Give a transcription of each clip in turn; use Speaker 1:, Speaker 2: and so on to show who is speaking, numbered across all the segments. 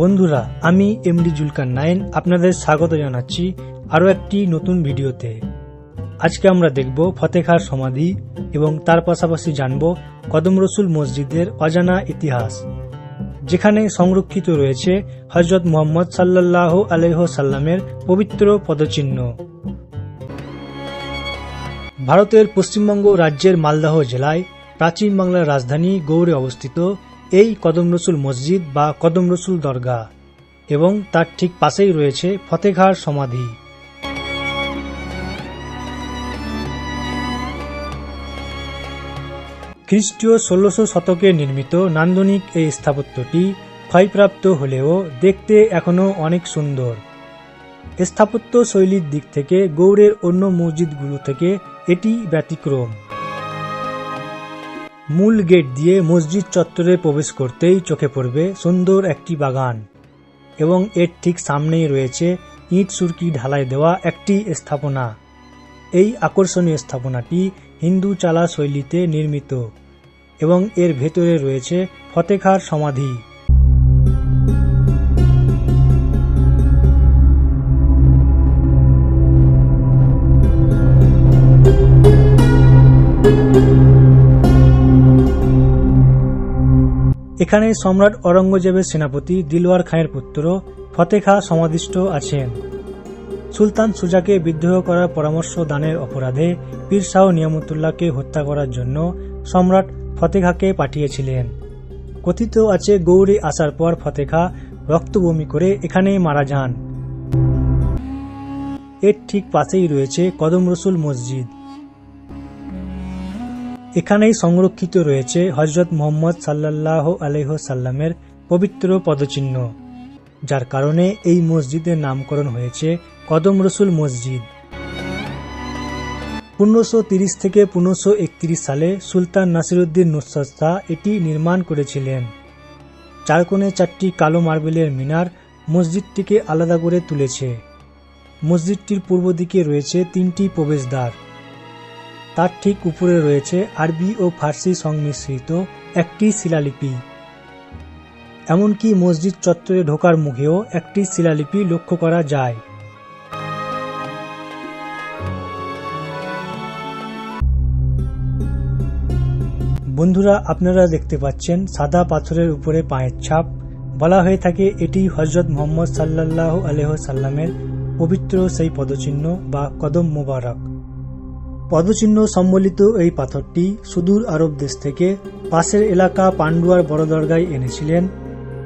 Speaker 1: বন্ধুরা, আমি MD Zulkar nine আপনাদের স্বাগত জানাচ্ছি আরও একটি নতুন ভিডিওতে। আজকে আমরা দেখব ফতেখার সমাধি এবং তার পাশাপাশি জানব কদম রসুল মসজিদের অজানা ইতিহাস, যেখানে সংরক্ষিত রয়েছে হজরত মোহাম্মদ সাল্লাহ আলহ সাল্লামের পবিত্র পদচিহ্ন। ভারতের পশ্চিমবঙ্গ রাজ্যের মালদহ জেলায় প্রাচীন বাংলার রাজধানী গৌড়ে অবস্থিত এই কদম রসুল মসজিদ বা কদম রসুল দরগা এবং তার ঠিক পাশেই রয়েছে ফতেখার সমাধি। খ্রিস্টীয় ষোলোশো শতকে নির্মিত নান্দনিক এই স্থাপত্যটি ক্ষয়প্রাপ্ত হলেও দেখতে এখনও অনেক সুন্দর। স্থাপত্য শৈলীর দিক থেকে গৌড়ের অন্য মসজিদগুলো থেকে এটি ব্যতিক্রম। মূল গেট দিয়ে মসজিদ চত্বরে প্রবেশ করতেই চোখে পড়বে সুন্দর একটি বাগান এবং এর ঠিক সামনেই রয়েছে ইট সুরকি ঢালাই দেওয়া একটি স্থাপনা। এই আকর্ষণীয় স্থাপনাটি হিন্দু চালা শৈলীতে নির্মিত এবং এর ভেতরে রয়েছে ফতেখার সমাধি। এখানে সম্রাট অরঙ্গজেবের সেনাপতি দিলওয়ার খাঁয়ের পুত্র ফতে খাঁ সমাধিষ্ঠ আছেন। সুলতান সুজাকে বিদ্রোহ করার পরামর্শ দানের অপরাধে পীর শাহ নিয়ামতুল্লাহকে হত্যা করার জন্য সম্রাট ফতেখাকে পাঠিয়েছিলেন। কথিত আছে গৌড়ে আসার পর ফতে ফতেখা রক্তবমি করে এখানে মারা যান। এর ঠিক পাশেই রয়েছে কদম রসুল মসজিদ। এখানেই সংরক্ষিত রয়েছে হজরত মোহাম্মদ সাল্লাহ আলহ সাল্লামের পবিত্র পদচিহ্ন, যার কারণে এই মসজিদের নামকরণ হয়েছে কদম রসুল মসজিদ। পনেরোশো তিরিশ থেকে পনেরোশো একত্রিশ সালে সুলতান নাসিরুদ্দিন নুসরত শাহ এটি নির্মাণ করেছিলেন। চারকোণে চারটি কালো মার্বেলের মিনার মসজিদটিকে আলাদা করে তুলেছে। মসজিদটির পূর্ব দিকে রয়েছে তিনটি প্রবেশদ্বার। তার ঠিক উপরে রয়েছে আরবি ও ফার্সি সংমিশ্রিত একটি শিলালিপি। এমনকি মসজিদ চত্বরে ঢোকার মুখেও একটি শিলালিপি লক্ষ্য করা যায়। বন্ধুরা, আপনারা দেখতে পাচ্ছেন সাদা পাথরের উপরে পায়ের ছাপ। বলা হয়ে থাকে এটি হজরত মোহাম্মদ সাল্লাহ আলহ সাল্লামের পবিত্র সেই পদচিহ্ন বা কদম মোবারক। পদচিহ্ন সম্বলিত এই পাথরটি সুদূর আরব দেশ থেকে পাশের এলাকা পান্ডুয়ার বড় দরগায় এনেছিলেন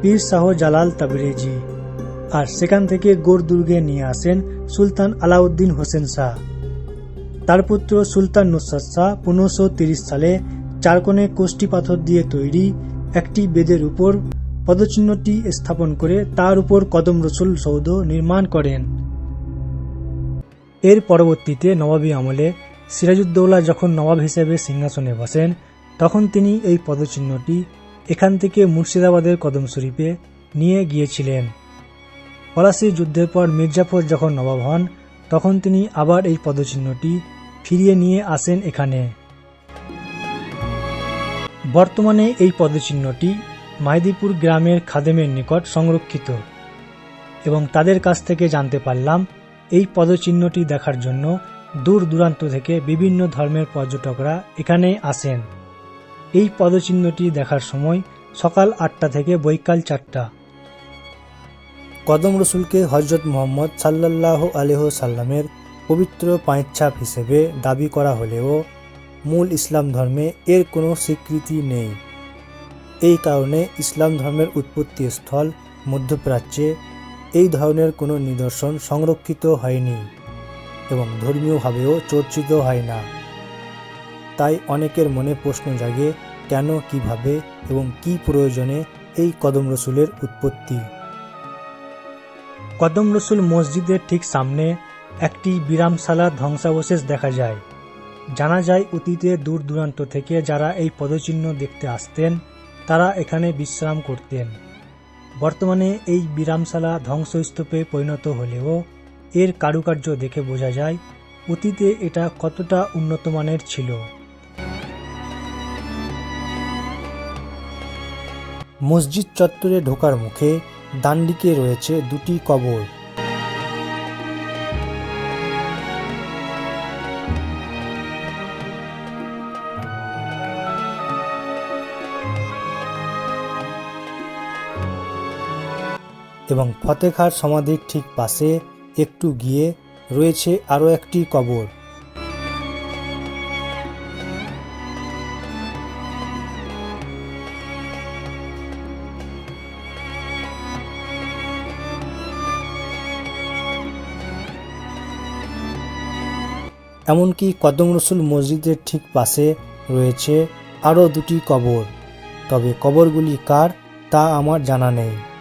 Speaker 1: পীর শাহ জালাল তাবরেজি আর সেখান থেকে গোর দুর্গে নিয়ে আসেন সুলতান আলাউদ্দিন হোসেন শাহ। তার পুত্র সুলতান নুসরত শাহ পনেরোশো তিরিশ সালে চারকোণে কোষ্টি পাথর দিয়ে তৈরি একটি বেদের উপর পদচিহ্নটি স্থাপন করে তার উপর কদম রসুল সৌধ নির্মাণ করেন। এর পরবর্তীতে নবাবী আমলে সিরাজউদ্দৌলা যখন নবাব হিসেবে সিংহাসনে বসেন, তখন তিনি এই পদচিহ্নটি এখান থেকে মুর্শিদাবাদের কদম শরীফে নিয়ে গিয়েছিলেন। পলাশি যুদ্ধের পর মির্জাফর যখন নবাব হন, তখন তিনি আবার এই পদচিহ্নটি ফিরিয়ে নিয়ে আসেন এখানে। বর্তমানে এই পদচিহ্নটি মাইদিপুর গ্রামের খাদেমের নিকট সংরক্ষিত এবং তাদের কাছ থেকে জানতে পারলাম এই পদচিহ্নটি দেখার জন্য দূর দূরান্ত থেকে বিভিন্ন ধর্মের পর্যটকরা এখানে আসেন। এই পদচিহ্নটি দেখার সময় সকাল আটটা থেকে বৈকাল চারটা। কদম রসুলকে হজরত মোহাম্মদ সাল্লাহ আলহ সাল্লামের পবিত্র পায়েচ্ছাপ হিসেবে দাবি করা হলেও মূল ইসলাম ধর্মে এর কোনো স্বীকৃতি নেই। এই কারণে ইসলাম ধর্মের উৎপত্তি স্থল মধ্যপ্রাচ্যে এই ধরনের কোনো নিদর্শন সংরক্ষিত হয়নি। এবং ধর্মীয়ভাবেও চর্চিত হয় না। তাই অনেকের মনে প্রশ্ন জাগে, কেন, কীভাবে এবং কি প্রয়োজনে এই কদম রসুলের উৎপত্তি? কদম রসুল মসজিদের ঠিক সামনে একটি বিরামশালা ধ্বংসাবশেষ দেখা যায়। জানা যায়, অতীতে দূর দূরান্ত থেকে যারা এই পদচিহ্ন দেখতে আসতেন, তারা এখানে বিশ্রাম করতেন। বর্তমানে এই বিরামশালা ধ্বংসস্তূপে পরিণত হলেও এর কারুকার্য দেখে বোঝা যায় অতীতে এটা কতটা উন্নত মানের ছিল। মসজিদ চত্বরে ঢোকার মুখে ডান দিকে রয়েছে দুটি কবর। এবং ফতেখার সমাধির ঠিক পাশে একটু গিয়ে রয়েছে আরও একটি কবর। এমনকি কদম রসুল মসজিদের ঠিক পাশে রয়েছে আরও দুটি কবর। তবে কবরগুলি কার তা আমার জানা নেই।